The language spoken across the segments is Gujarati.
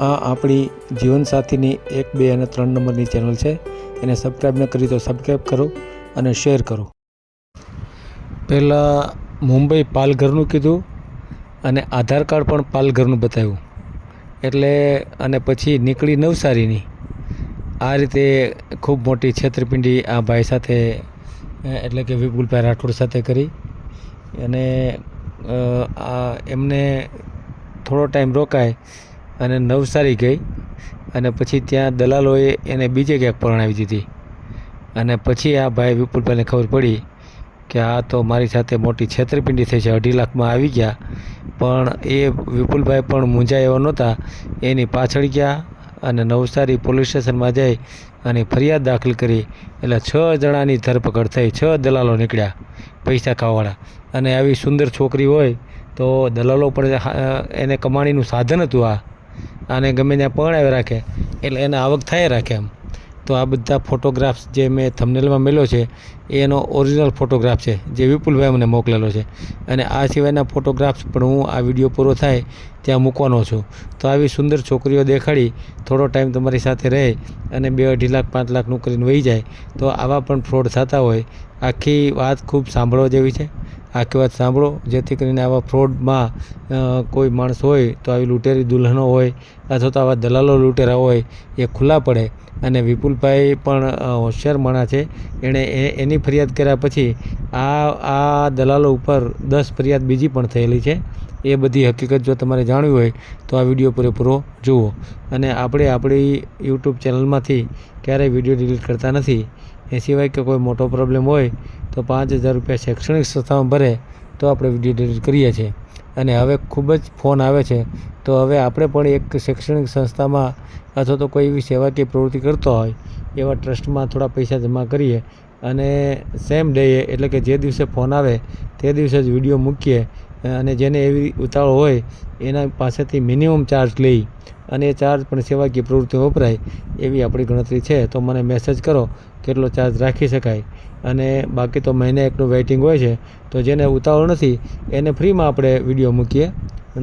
આ આપણી જીવનસાથીની એક, બે અને ત્રણ નંબરની ચેનલ છે. એને સબસ્ક્રાઈબ ન કરી તો સબસ્ક્રાઈબ કરો અને શેર કરો. પહેલાં મુંબઈ પાલઘરનું કીધું અને આધાર કાર્ડ પણ પાલઘરનું બતાવ્યું. એટલે અને પછી નીકળી નવસારીની. આ રીતે ખૂબ મોટી છેતરપિંડી આ ભાઈ સાથે એટલે કે વિપુલભાઈ રાઠોડ સાથે કરી. અને એમને થોડો ટાઈમ રોકાય અને નવસારી ગઈ અને પછી ત્યાં દલાલોએ એને બીજે ક્યાંક પરણાવી દીધી. અને પછી આ ભાઈ વિપુલભાઈને ખબર પડી કે આ તો મારી સાથે મોટી છેતરપિંડી થઈ છે, અઢી લાખમાં આવી ગયા. પણ એ વિપુલભાઈ પણ મૂંઝાય એવા નહોતા. એની પાછળ ગયા અને નવસારી પોલીસ સ્ટેશનમાં જઈ અને ફરિયાદ દાખલ કરી. એટલે છ જણાની ધરપકડ થઈ, છ દલાલો નીકળ્યા પૈસા ખાવાવાળા. અને આવી સુંદર છોકરી હોય તો દલાલો પણ એને કમાણીનું સાધન હતું આ. આને ગમે ત્યાં પરણાવી રાખે, એટલે એને આવક થાય રાખે એમ. તો આ બધા ફોટોગ્રાફ્સ જે મેં થંબનેલમાં મેલ્યો છે એનો ઓરિજિનલ ફોટોગ્રાફ છે, જે વિપુલભાઈ મને મોકલેલો છે. અને આ સિવાયના ફોટોગ્રાફ્સ પણ હું આ વીડિયો પૂરો થાય ત્યાં મૂકવાનો છું. તો આવી સુંદર છોકરીઓ દેખાડી, થોડો ટાઈમ તમારી સાથે રહે અને બે અઢી લાખ, પાંચ લાખનું કરીને વહી જાય, તો આવા પણ ફ્રોડ થતા હોય. આખી વાત ખૂબ સાંભળવા જેવી છે. આખી વાત સાંભળો. જેથી કરીને આવા ફ્રોડમાં કોઈ માણસ હોય તો આવી લૂંટેરી દુલ્હનો હોય અથવા તો આવા દલાલો લૂંટેરા હોય એ ખુલ્લા પડે. અને વિપુલભાઈ પણ હોશિયાર માણસ છે. એણે એની ફરિયાદ કર્યા પછી આ આ દલાલો ઉપર દસ ફરિયાદ બીજી પણ થયેલી છે. એ બધી હકીકત જો તમારે જાણવી હોય તો આ વીડિયો પૂરેપૂરો જુઓ. અને આપણે આપણી યુટ્યુબ ચેનલમાંથી ક્યારેય વીડિયો ડિલીટ કરતા નથી. એ સિવાય કે કોઈ મોટો પ્રોબ્લેમ હોય તો પાંચ હજાર રૂપિયા શૈક્ષણિક સંસ્થામાં ભરે તો આપણે વીડિયો ડિલીટ કરીએ છીએ. અને હવે ખૂબ જ ફોન આવે છે. તો હવે આપણે પણ એક શૈક્ષણિક સંસ્થામાં અથવા તો કોઈ એવી સેવાકીય પ્રવૃત્તિ કરતો હોય, એવા ટ્રસ્ટમાં થોડા પૈસા જમા કરીએ. અને સેમ ડેએ એટલે કે જે દિવસે ફોન આવે, તે દિવસે જ વીડિયો મૂકીએ. અને જેને એવી ઉતાવળ હોય, એના પાસેથી મિનિમમ ચાર્જ લઈ અને એ ચાર્જ પણ સેવાકીય પ્રવૃત્તિ વપરાય, એવી આપણી ગણતરી છે. તો મને મેસેજ કરો, કેટલો ચાર્જ રાખી શકાય. અને બાકી તો મહિને એકનું વેઇટિંગ હોય છે, તો જેને ઉતાવળ નથી, એને ફ્રીમાં આપણે વીડિયો મૂકીએ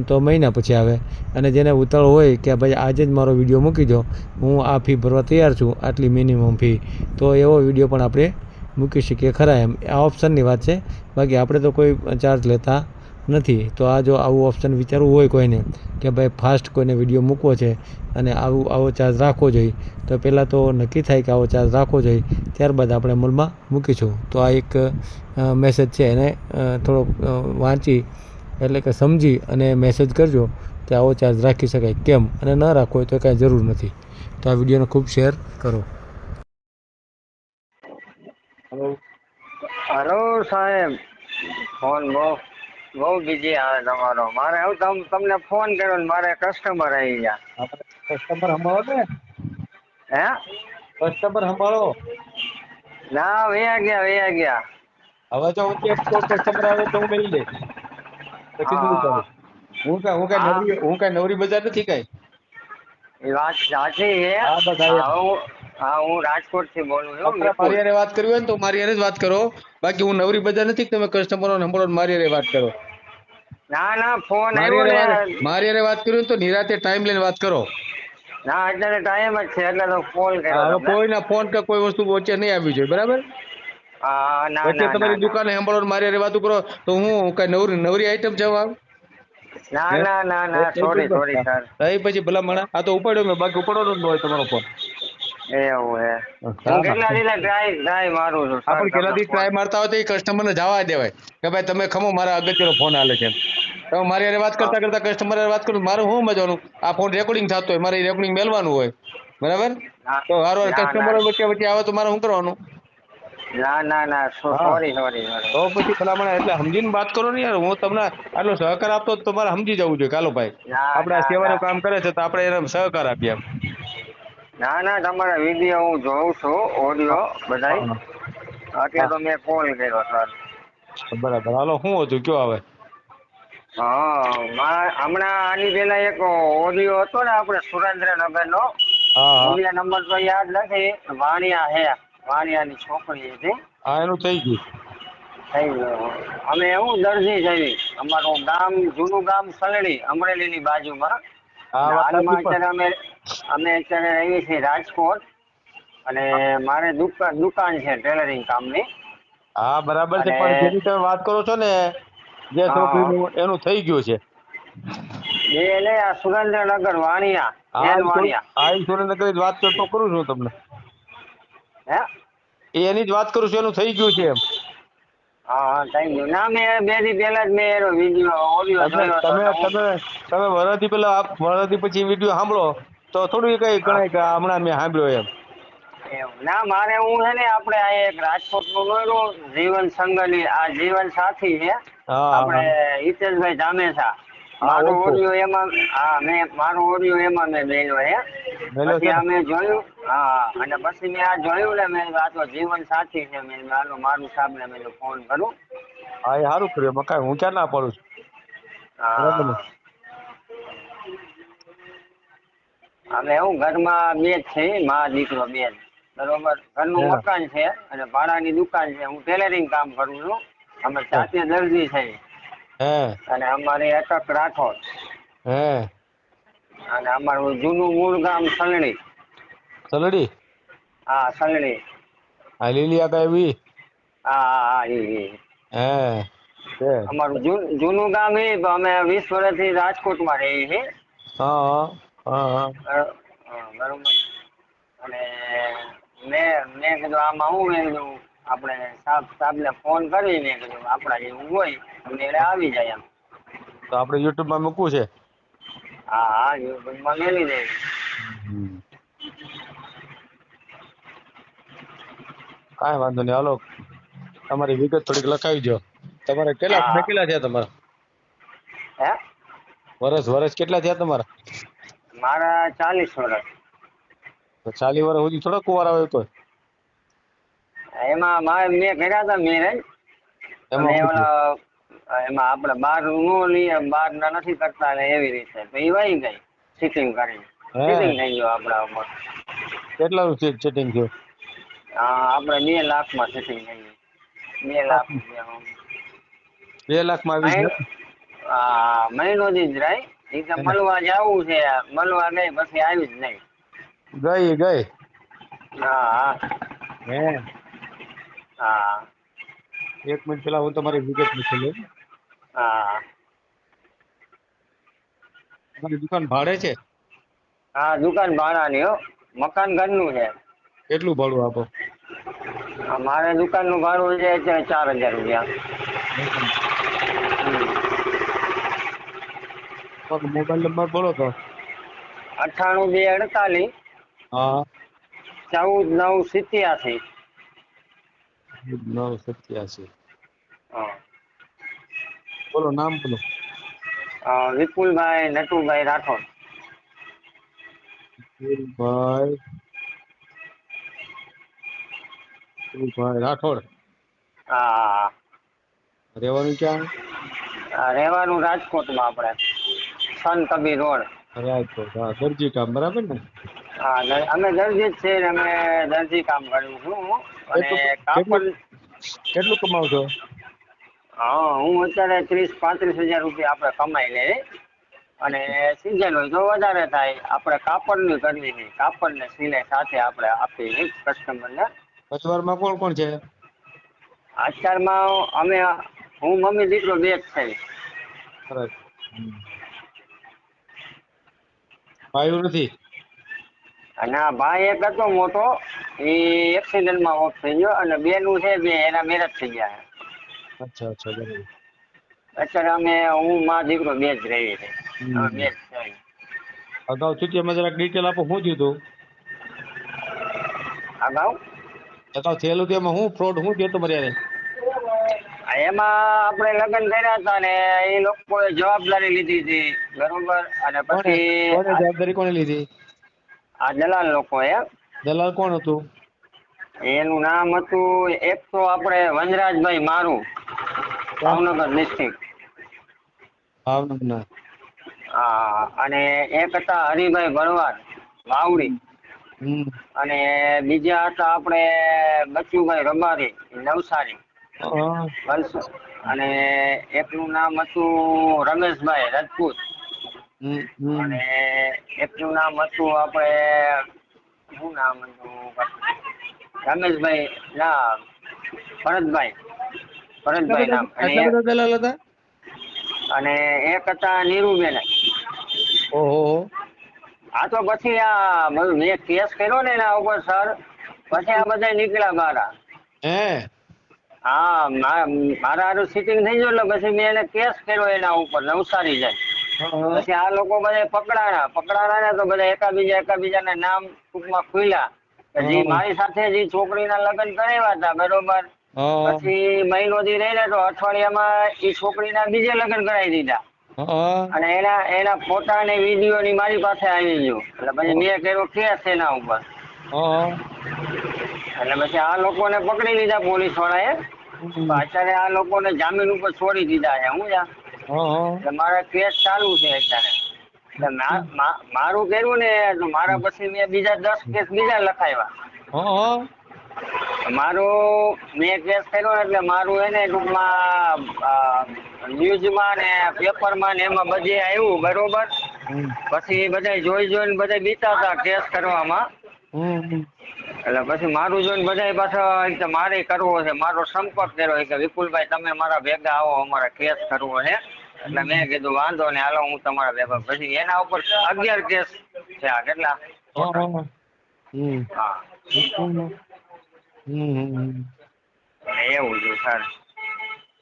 તો મહિના પછી આવે. અને જેને ઉતાવળ હોય કે ભાઈ આજે જ મારો વીડિયો મૂકી દો, હું આ ફી ભરવા તૈયાર છું, આટલી મિનિમમ ફી તો એવો વીડિયો પણ આપણે મૂકી શકીએ ખરા એમ. આ ઓપ્શનની વાત છે. બાકી આપણે તો કોઈ ચાર્જ લેતા નથી. તો આ જો આવું ઓપ્શન વિચારવું હોય કોઈને કે ભાઈ ફાસ્ટ કોઈને વીડિયો મૂકવો છે અને આવું, આવો ચાર્જ રાખવો જોઈએ, તો પહેલાં તો નક્કી થાય કે આવો ચાર્જ રાખવો જોઈએ. ત્યારબાદ આપણે અમલમાં મૂકીશું. તો આ એક મેસેજ છે એને થોડોક વાંચી એટલે કે સમજી અને મેસેજ કરજો કે આવો ચાર્જ રાખી શકાય. કેમ? અને ન રાખવો હોય તો કાંઈ જરૂર નથી. તો આ વિડીયોને ખૂબ શેર કરો. હલો સાહેબ. ફોન બહુ બહુ બીજી આવે તમારો. મારે હું તમને ફોન કર્યો ને મારે કસ્ટમર આવી ગયા. કસ્ટમર સંભાળો ને. હે? કસ્ટમર સંભાળો. ના વયા ગયા વયા ગયા. હવે જો હું કે કસ્ટમર આવે તો હું મેળી દે. પછી શું કરું. હું. કઈ હું કઈ નવરી હું કઈ નવરી બજાર નથી કઈ? એ વાત સાચી છે. હા, બસ. હા હું રાજકોટથી બોલું છું મારી હારે વાત કરવી હોય ને તો મારી હારે જ વાત કરો. બાકી હું નવરી બજાર નથી તમે કસ્ટમરો સંભાળો ને મારી હારે વાત કરો. ના ના ફોન મારી આવ્યો ને. વાત મારી હારે વાત કરવી તો નિરાતે ટાઈમ લઈને વાત કરો. ના અત્યારે ટાઈમ જ છે એટલે તો ફોન કર્યો કોઈના ફોન કે કોઈ વસ્તુ વચ્ચે નહીં આવવી જોઈએ બરાબર? વચ્ચે તમારી દુકાન સંભાળો મારી હારે વાત કરો તો હું કઈ નવરી નવરી આઈટમ જવાબ ના ના ના ના સોરી સોરી સર પછી ભલા મણા આ તો ઉપાડ્યો મેં બાકી ઉપાડવાનો જ ન હોય તમારો ફોન એવું હે. હું કેટલા દિવસ ટ્રાય ટ્રાય મારું છું આપણે તમને ટ્રાય મારતા હોય તો એ કસ્ટમરને જવા દેવાય. કે ભાઈ તમે ખમો મારા અગત્યનો ફોન આલે છે તમે મારી હારે વાત કરતા કરતા કસ્ટમર હારે વાત કરું મારું શું મજાનું? આ ફોન રેકોર્ડિંગ થતો હોય મારે રેકોર્ડિંગ મેળવાનું હોય. બરાબર? તો હારો વાર કસ્ટમર. વચ્ચે વચ્ચે આવે તો મારે શું કરવાનું? ના ના ના. સોરી સોરી તો પછી ભલામણ એટલે સમજીને વાત કરો ને યાર હું તમને આટલો સહકાર આપતો તો તમારે સમજી જવું જોઈએ. કાલો ભાઈ આપણે સેવાનું કામ કરે છે તો આપણે એને સહકાર આપીએ ના ના તમારા વીડિયો હું જોઉં છું ઓડિયો બધાય. એટલે તો મેં કોલ કર્યો સર બરાબર. હાલો શું હતું? કયો આવે? હા હમણાં આની પેલા એક ઓડિયો હતો ને આપણે સુરેન્દ્રનગર નો હા. નંબર તો યાદ નથી. વાણિયા હે વાણિયાની છોકરી હતી. હા એનું થઈ ગયું. થઈ ગયું. અમે એવું દરજી જઈ. અમારું ગામ જૂનું ગામ સલડી અમરેલીની બાજુમાં. અમે અમે અત્યારે રહીએ છીએ રાજકોટ. અને મારે દુકાન છે ટેલરિંગ કામની. હા બરાબર છે પણ જેની તમે વાત કરો છો ને જે. છોકરીનું એનું થઈ ગયું છે. એટલે આ સુરેન્દ્રનગર વાણિયા વાણિયા. હા સુરેન્દ્રનગર જ વાત કરતો કરું છું તમને. હે? એની જ વાત કરું છું એનું થઈ ગયું છે એમ. હા હા ના મેં બે દી પહેલા જ મેં એનો વીડિયો ઓડિયો જોયો તમે તમે તમે વરદી પેલા આપ વરદી પછી વીડિયો સાંભળો તો થોડું કઈ ગણાય કે હમણાં મેં સાંભળ્યો એમ. ના મારે હું છે ને આપણે આ એક રાજકોટનું જોયેલું જીવન સંગલી આ જીવન સાથી છે. આપણે હિતેશભાઈ જામેસા. હા, મારો ઓડિયો એમાં હા મેં મારો ઓડિયો એમાં મેં મેલ્યો હે. પછી અમે જોયું હા અને પછી મેં આ જોયું ને મેં આ તો જીવન સાથી છે મેં આનો મારું સાહેબ ને મેં ફોન કરું. હા એ સારું કર્યું એમાં હું ક્યાં ના પડું છું? અમે એવું ઘરમાં બે જ છે મા દીકરો બે જ. બરોબર? ઘરનું. મકાન છે અને ભાડાની દુકાન છે હું ટેલરિંગ કામ કરું છું. અમે સાથે દર્દી છે. અને અમારે એકક રાઠોડ. અને અમારું જૂનું મૂળ ગામ સલણી. સલડી હા સલણી. આ લીલિયા હા હા અમારું જૂનું ગામ એ અમે વીસ વર્ષથી રાજકોટમાં રહીએ છીએ. હા હા હા હા. બરો- હા, બરોબર. અને મેં મેં કીધું આમાં હું મેં આપણે સાહેબ સાહેબને ફોન કરીને કીધું આપણા જેવું હોય તો મેળે આવી જાય એમ. તો આપણે યુટ્યુબમાં મૂકવું છે? હા હા યુટ્યુબમાં મેળવી દે કાંઈ વાંધો નહીં હાલો. તમારી વિગત થોડીક લખાવી દો તમારે કેટલા કેટલા થયા તમારા? હે? વર્ષ વર્ષ કેટલા થયા તમારા? મારા ચાલીસ વર્ષ. તો ચાલી વર્ષ સુધી થોડા કુંવાર આવે કોઈ એમાં મારે મેં કર્યા હતા મેરેજ એમાં આપણે બાર નો લઈએ બાર ના નથી કરતા ને એવી રીતે. તો એ વહી ગઈ સિટિંગ કરી સિટિંગ થઈ ગયો આપણા ઉપર. કેટલાનું સિટિંગ થયું? આપણે બે લાખમાં સિટિંગ થઈ ગયું બે લાખ બે લાખમાં આવી મહિનો હા મહિનો જ રહી એ તો મળવા જવું છે મળવા ગઈ પછી આવી જ નહીં. ગઈ ગઈ. હા હા. હે? હા. એક મિનિટ પેલા હું તમારી વિગત લખી લઉં. હા. તમારી દુકાન ભાડે છે? હા દુકાન ભાડાની હો. મકાન ઘરનું છે. કેટલું ભાડું આપો? મારે દુકાનનું ભાડું છે અત્યારે ચાર હજાર રૂપિયા. મોબાઈલ નંબર બોલો તો. અઠ્ઠાણું બે અડતાલીસ. હા. ચૌદ નવ સિત્યાસી. નવ સત્યાસી હા બોલો નામ બોલો અ, વિપુલભાઈ નટુભાઈ રાઠોડ ભાઈ ભાઈ રાઠોડ હા હા હા રહેવાનું ક્યાં આ રહેવાનું રાજકોટમાં આપણે સન કબીર રોડ રાજકોટ હા દરજી કામ બરાબર ને હા દર- અમે દરજી જ છીએ ને અમે દરજી કામ કર્યું છું અને કાપડ કેટલું કમાવ છો? હા હું અત્યારે ત્રીસ પાંત્રીસ હજાર રૂપિયા આપણે કમાઈ લઈએ અને સિઝન હોય તો વધારે થાય આપણે કાપડની કરવી નહીં. કાપડ ને સિલાઈ સાથે આપણે આપીએ કસ્ટમર કસ્ટમરને પરિવારમાં કોણ કોણ છે? અત્યારમાં અમે હું મમ્મી દીકરો બે જ થઈ સરસ. ભાઈઓ નથી? અને આ ભાઈ એક હતો મોટો એ એક્સિડન્ટમાં ઓફ થઈ ગયો અને બેનું છે બે એના મેરેજ થઈ ગયા અચ્છા અચ્છા બરાબર. અત્યારે અમે હું માં દીકરો બે જ રહી છે. હમ. અમે બે જ છે અગાઉ સિટીમાં જરાક ડિટેલ આપો શું થયું હતું અગાઉ? અગાઉ થયેલું હતું એમાં શું ફ્રોડ શું થયું તમારી એમાં આપણે લગ્ન કર્યા હતા ને એ લોકોએ જવાબદારી લીધી હતી બરોબર? અને પછી જવાબદારી કોને લીધી? આ દલાલ લોકોએ દલાલ કોણ હતું? એનું નામ હતું એક તો આપણે વનરાજભાઈ મારું ભાવનગર ડિસ્ટ્રિક્ટ ભાવનગર. હા અને એક હતા હરિભાઈ ભરવાડ વાવડી. અને બીજા હતા આપણે બચુભાઈ રબારી નવસારી. અને એકનું નામ હતું રમેશભાઈ રાજપૂત. અને એકનું નામ હતું આપણે શું નામ હતું? રમેશભાઈ ના ભરતભાઈ. ભરતભાઈ નામ. હતા? અને એક હતા નીરુબેન. ઓહો. આ તો પછી આ બધું મેં કેસ કર્યો ને એના ઉપર સર. પછી આ બધા નીકળ્યા મારા હે? હા મારા હારું સિટિંગ થઈ ગયું એટલે પછી મેં એને કેસ કર્યો એના ઉપર નવસારી જાય. પછી આ લોકો બધા પકડાણા. પકડાણા ને તો બધા એકાબીજા એકાબીજાના નામ ટૂંકમાં ખુલ્યા. જે. મારી સાથે જે છોકરીના લગ્ન કરાવ્યા હતા બરોબર? પછી મહિનો થી રહીને તો અઠવાડિયામાં એ છોકરીના બીજે લગ્ન કરાવી દીધા. અને એના એના ફોટા ને વીડિયો ની મારી પાસે આવી ગયો. એટલે પછી મેં કર્યો કેસ એના ઉપર. એટલે પછી આ લોકોને પકડી લીધા પોલીસ વાળાએ એ અત્યારે આ લોકોને જામીન ઉપર છોડી દીધા છે. હું એટલે મારા કેસ ચાલુ છે અત્યારે. મારું કર્યું ને તો મારા પછી મેં બીજા દસ કેસ બીજા લખાવ્યા. મારો મેં કેસ કર્યો ને એટલે મારું એને ટૂંકમાં ન્યૂઝમાં ને પેપરમાં ને એમાં બધે આવ્યું બરોબર? પછી બધા જોઈ જોઈને બધા બીતા હતા કેસ કરવામાં. એટલે પછી મારું જોઈને બધા પાછા એક મારે કરવો છે મારો સંપર્ક કર્યો કે વિપુલભાઈ તમે મારા ભેગા આવો અમારે કેસ કરવો છે. એટલે મેં કીધું વાંધો નહીં હાલો હું તમારા ભેગા પછી એના ઉપર અગિયાર કેસ છે આ કેટલા? એવું છે સર.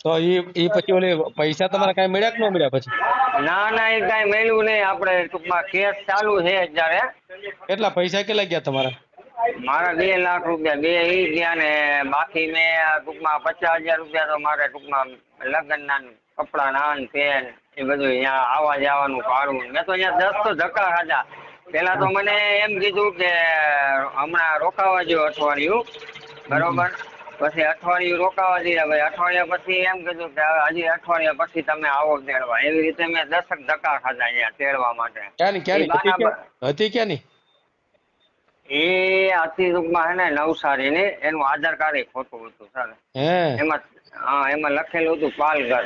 તો એ એ પછી ઓલે પૈસા તમારા કાંઈ મળ્યા કે ન મળ્યા પછી? ના ના એ કઈ મળ્યું નહીં. આપણે ટૂંકમાં કેસ ચાલુ છે અત્યારે. કેટલા પૈસા કેટલા ગયા તમારા? મારા બે લાખ રૂપિયા બે એ ગયા ને બાકી મેં ટૂંકમાં પચાસ હજાર રૂપિયા તો મારે ટૂંકમાં લગ્નના કપડા કપડાના પેન એ બધું અહીંયા આવવા જવાનું ભાડું મેં તો અહીંયા દસ તો ધક્કા ખાધા. પેલા તો મને એમ કીધું કે હમણાં રોકાવા જેવું અઠવાડિયું. બરોબર? પછી અઠવાડિયું રોકાવા દીધા. ભાઈ અઠવાડિયા પછી એમ કીધું કે હવે હજી અઠવાડિયા પછી તમે આવો તેડવા. એવી રીતે મેં દસક ધક્કા ખાધા અહીંયા તેડવા માટે. હતી ક્યાંની? એ આથી ટૂંકમાં હે ને નવસારી ને એનું આધાર કાર્ડ ખોટું હતું સર હે? એમાં હા એમાં લખેલું હતું પાલઘર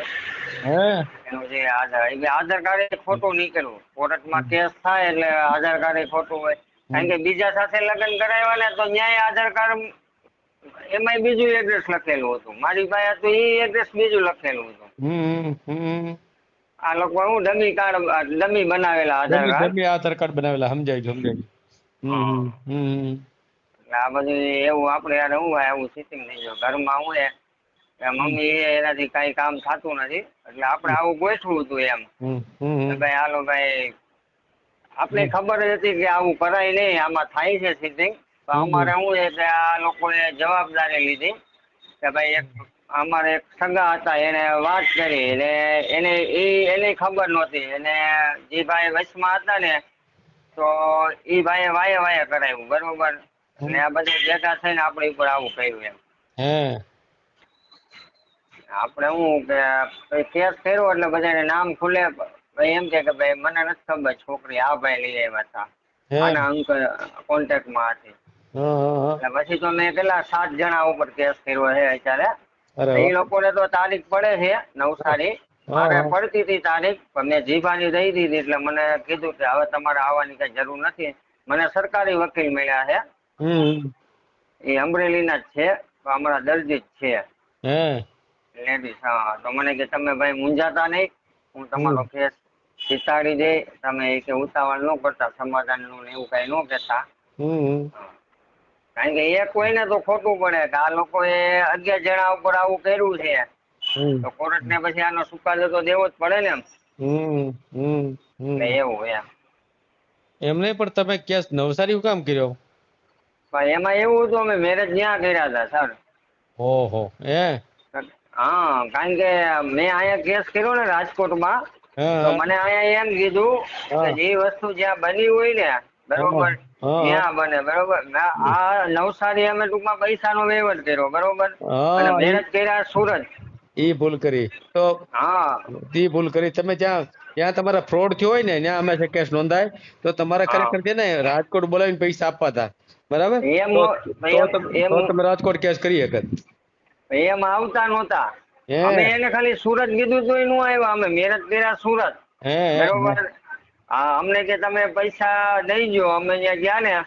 હે? એનું જે આધાર એ આધાર કાર્ડ ખોટું નીકળ્યું. કોર્ટમાં કેસ થાય એટલે આધાર કાર્ડ ખોટું હોય. કારણ કે બીજા સાથે લગ્ન કરાવ્યા ને તો ન્યાય આધાર કાર્ડ એમાંય બીજું એડ્રેસ લખેલું હતું. મારી પાસે તો એ એડ્રેસ બીજું લખેલું હતું. આ લોકો હું ડમી કાર્ડ ડમી બનાવેલા આધાર કાર્ડ. આધાર કાર્ડ બનાવેલા સમજાય સમજાય. આ બધું એવું આપણે યાર હું હોય એવું સિસ્ટમ થઈ ગયું. ઘરમાં હું એ મમ્મી એનાથી કઈ કામ થતું નથી. એટલે આપણે આવું ગોઠવું હતું એમ. ભાઈ હાલો ભાઈ આપણે ખબર હતી કે આવું કરાય નહીં આમાં થાય છે સિટિંગ તો અમારે શું છે કે આ લોકોએ જવાબદારી લીધી કે ભાઈ એક અમારે એક સગા હતા એને વાત કરી. એટલે એને એ એને ખબર નહોતી. અને જે ભાઈ વચમાં હતા ને તો એ ભાઈએ વાયે વાયે કરાવ્યું બરોબર? ને આ બધા ભેગા થઈને આપણી ઉપર આવું કર્યું એમ. હે આપણે હું કે ભાઈ કેસ કર્યો એટલે બધાને નામ ખુલે. ભાઈ એમ કે કે ભાઈ મને નથી ખબર છોકરી આ ભાઈ લઈ આવ્યા હતા આના અંકલ કોન્ટેક્ટમાં હતી. હા હા હા. એટલે પછી તો મેં કેટલા સાત જણા ઉપર કેસ કર્યો છે અત્યારે. એ લોકોને તો તારીખ પડે છે નવસારી. મારે પડતી હતી તારીખ પણ મેં જીભાની દઈ દીધી એટલે મને કીધું કે હવે તમારે આવવાની કઈ જરૂર નથી. મને સરકારી વકીલ મળ્યા છે. એ અમરેલીના જ છે અમારા દર્દી જ છે. લેડીઝ હા તો મને કે તમે ભાઈ મૂંઝાતા નહીં. હું તમારો કેસ જીતાડી દે. તમે એ કે ઉતાવળ ન કરતા સમાધાનનું ને એવું કઈ ન કેતા કારણ કે એ કોઈને તો ખોટું પડે કે આ લોકોએ અગિયાર જણા ઉપર આવું કર્યું છે. હમ. કોર્ટ ને પછી આનો ચુકાદો તો દેવો જ પડે ને એમ. હમ હમ હમ. એટલે એવું એમ. એમ નહીં પણ તમે કેસ નવસારી કામ કર્યો? પણ એમાં એવું હતું અમે મેરેજ ત્યાં કર્યા હતા સર ઓહો એ હા કારણ કે મેં અહીંયા કેસ કર્યો ને રાજકોટમાં તો મને અહીંયા એમ કીધું કે. જે વસ્તુ જ્યાં બની હોય ને બરોબર ત્યાં બને બરોબર. આ નવસારી અમે ટૂંકમાં પૈસાનો વહીવટ કર્યો બરોબર? અને મેરેજ કર્યા સુરત. ઈ ભૂલ કરી. તો હા. એ ભૂલ કરી. તમે જ્યાં ત્યાં તમારા ફ્રોડ થયો હોય ને ત્યાં અમે કેસ નોંધાય. તો તમારે ખરેખર છે ને રાજકોટ બોલાવીને પૈસા આપવા હતા. બરાબર? તો તમે- રાજકોટ કેસ કરી શકત. એમ આવતા નહોતા. અમે એને ખાલી સુરત કીધું તો એનું આવ્યા. અમે મેરજ પેરા સુરત. બરોબર? હા અમને કે તમે પૈસા દઈ જો અમે અહીંયા ગયા ને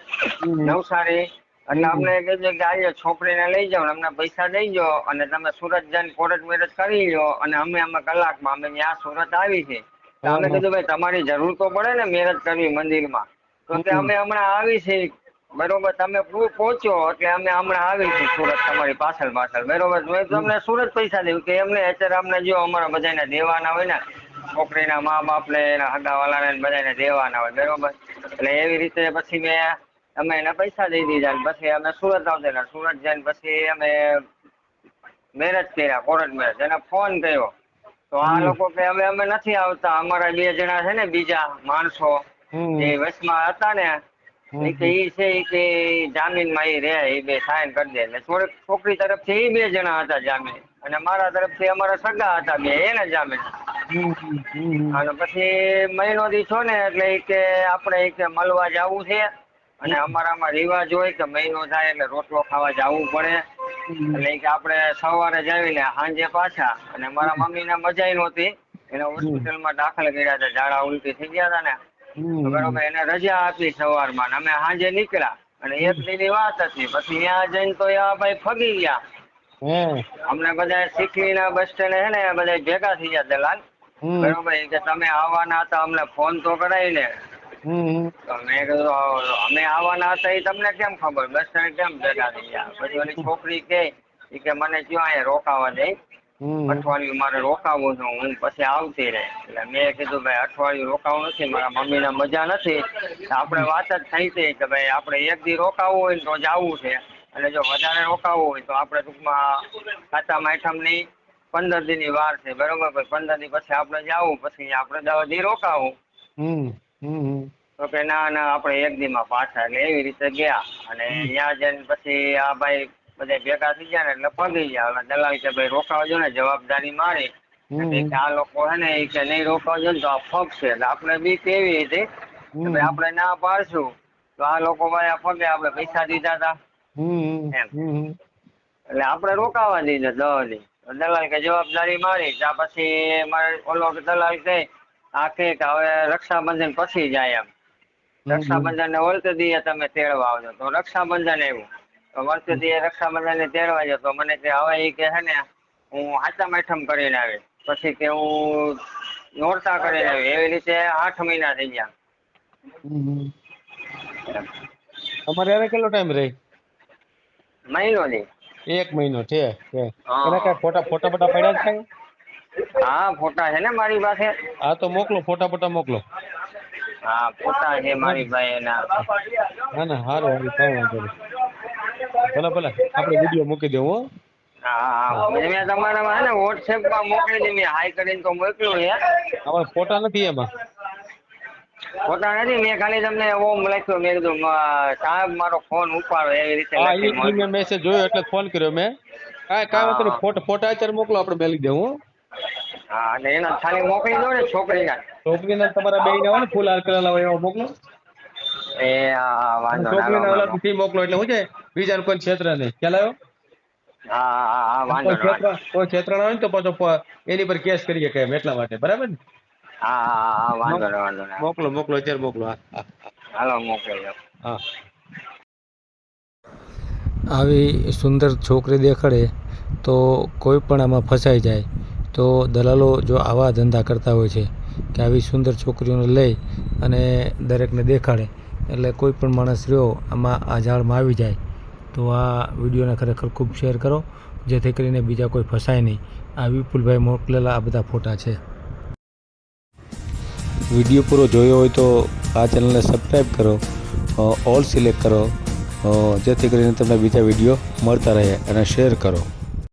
નવસારી એટલે અમને કીધું કે આજે છોકરીને લઈ જાઓ અમને પૈસા દઈ જાઓ અને તમે સુરત જઈને કોર્ટ મેરેજ કરી લો અને અમે અમે કલાકમાં અમે ત્યાં સુરત આવી છે. અમે. કીધું ભાઈ તમારી જરૂર તો પડે ને મેરેજ કરવી મંદિરમાં. તો કે અમે હમણાં આવી છે. બરોબર તમે પહોંચો એટલે અમે હમણાં આવી છે સુરત તમારી પાછળ પાછળ. બરોબર મેં તમને સુરત પૈસા દેવું કે એમને અત્યારે અમને જો અમારા બધાને દેવાના હોય ને છોકરીના મા બાપને એના હગાવાલાને ને બધાને દેવાના હોય. બરોબર એટલે એવી રીતે પછી મેં અમે એના પૈસા દઈ દીધા ને પછી અમે સુરત આવતા સુરત જઈને પછી અમે મેરેજ કર્યા કોર્ટ મેરેજ. એને ફોન કર્યો. તો આ લોકો કે હવે અમે નથી આવતા. અમારા બે જણા છે ને બીજા માણસો. એ વચમાં હતા ને. એ કે ઈ છે કે કે જામીનમાં ઈ રહે એ બે સાઈન કરી દે. એટલે થોડીક છોકરી તરફથી એ બે જણા હતા જામીન. અને મારા તરફથી અમારા સગા હતા બે એને જામીન. અને પછી મહિનો દી છો ને એટલે કે આપણે કે મળવા જવું છે. અને અમારામાં રિવાજ હોય કે મહિનો થાય એટલે રોટલો ખાવા જવું પડે. એટલે કે આપણે સવારે જાવીને સાંજે પાછા. અને મારા મમ્મીને મજા નહોતી. એને હોસ્પિટલમાં દાખલ કર્યા હતા ઝાડા ઉલટી થઈ ગયા હતા ને. બરોબર એને રજા આપી સવારમાં. ને અમે સાંજે નીકળ્યા. અને એક દીની વાત હતી પછી ત્યાં જઈને તો આ ભાઈ ફગી ગયા. અમને બધા શીખલીના બસ સ્ટેન્ડ હે ને બધા ભેગા થઈ ગયા દલાલ. બરોબર કે તમે આવવાના હતા અમને ફોન તો કરાવી ને. મેં કીધું અમે આવવાના હતા એ તમને કેમ ખબર? બસ સ્ટેન્ડ કેમ ભેગા થઈ ગયા પછી ઓલી છોકરી કે કે મને ક્યાં અહીંયા રોકાવા દે? અઠવાડિયું મારે રોકાવું છે હું પછી આવતી રહે. એટલે મેં કીધું ભાઈ અઠવાડિયું રોકાવું નથી મારા મમ્મીને મજા નથી. આપણે વાત જ થઈ હતી કે ભાઈ આપણે એક દી રોકાવું હોય તો તો જવું છે. અને જો વધારે રોકાવું હોય તો આપણે ટૂંકમાં કાચા માઠમની પંદર દિનની વાર છે બરોબર? પંદર દિન પછી આપણે જવું પછી આપણે દવા દી રોકાવું. તો કે ના ના આપણે એક દીમાં પાછા એટલે એવી રીતે ગયા. અને ત્યાં જઈને પછી આ ભાઈ બધા ભેગા થઈ ગયા ને એટલે પગી ગયા. એટલે દલાલ કે ભાઈ રોકાવજો ને જવાબદારી મારી. આ લોકો હે ને એ કે નહીં રોકાવજો ને તો આ ફગશે એટલે આપણે બી કેવી રીતે? આપણે ના પાડશું. તો આ લોકો ભાઈ આ ફગે આપણે પૈસા દીધા હતા એમ. એટલે આપણે રોકાવા દીધો દસ દી દલાલ કે જવાબદારી મારી. ત્યાં પછી મારે ઓલો દલાલ કહે આ કે હવે રક્ષાબંધન પછી જાય એમ. રક્ષાબંધન ને વળતે દીએ તમે તેડવા આવજો. તો રક્ષાબંધન એવું તો વળતે દીએ રક્ષાબંધન ને તેડવા જાવ તો મને કે હવે એ કે છે ને હું હાચા મેઠમ કરીને આવી. પછી કે હું નોરતા કરીને આવી. એવી રીતે આઠ મહિના થઈ ગયા. તમારે યારે કેટલો ટાઈમ રહી? મહિનો દી એક મહિનો છે. છે. એના કઈ ફોટા ફોટા ફોટા પડ્યા જ કાંઈ હા ફોટા છે ને મારી પાસે? હા તો મોકલો ફોટા ફોટા મોકલો. હા ફોટા છે મારી પાસે એના ના ના હારું કાંઈ વાંધો નહીં. ભલે ભલે આપણે વીડિયો મૂકી દેવું મેં તમારામાં મોકલી દી મેં હાઈ કરીને તો મોકલ્યું છે. અમારે ફોટા નથી એમાં? ફોટા નથી મેં ખાલી તમને ઓમ લખ્યું મેં કીધું સાહેબ મારો ફોન ઉપાડો. એવી રીતે હા મેં મેસેજ જોયો એટલે ફોન કર્યો મેં. કાંઈ કાંઈ વાંધો નહીં. ફોટા ફોટા અત્યારે મોકલો આપણે મેલી દેવું હો અને એના ખાલી મોકલી દો ને છોકરીના. છોકરીના તમારા બેયના હોય ને ફૂલ હાર કરેલા હોય એવા મોકલો. એ હા વાંધો ના છોકરીના ઓલા થી મોકલો એટલે શું છે બીજાને કોઈ ક્ષેત્ર નહીં. ખ્યાલ આવ્યો? હા હા હા વાંધો ના વાંધો. ક્ષેત્ર કોઈ હોય ને તો પાછો એની પર કેસ કરીએ કે એટલા માટે. બરાબર ને? હા હા હા વાંધો ના વાંધો ના. મોકલો મોકલો અત્યારે મોકલો. હા હા હાલો મોકલી દો હા. આવી સુંદર છોકરી દેખાડે તો કોઈ પણ આમાં ફસાઈ જાય. તો દલાલો જો આવા ધંધા કરતા હોય છે કે આવી સુંદર છોકરીઓને લઈ અને દરેકને દેખાડે, એટલે કોઈ પણ માણસ રહ્યો આમાં આ જાળમાં આવી જાય, તો આ વિડીયોને ખરેખર ખૂબ શેર કરો, જેથી કરીને બીજા કોઈ ફસાય નહીં. આ વિપુલભાઈ મોકલેલા આ બધા ફોટા છે. વીડિયો પૂરો જોયો હોય તો આ ચેનલને સબસ્ક્રાઈબ કરો ઓલ સિલેક્ટ કરો જેથી કરીને તમને બીજા વીડિયો મળતા રહે અને શેર કરો.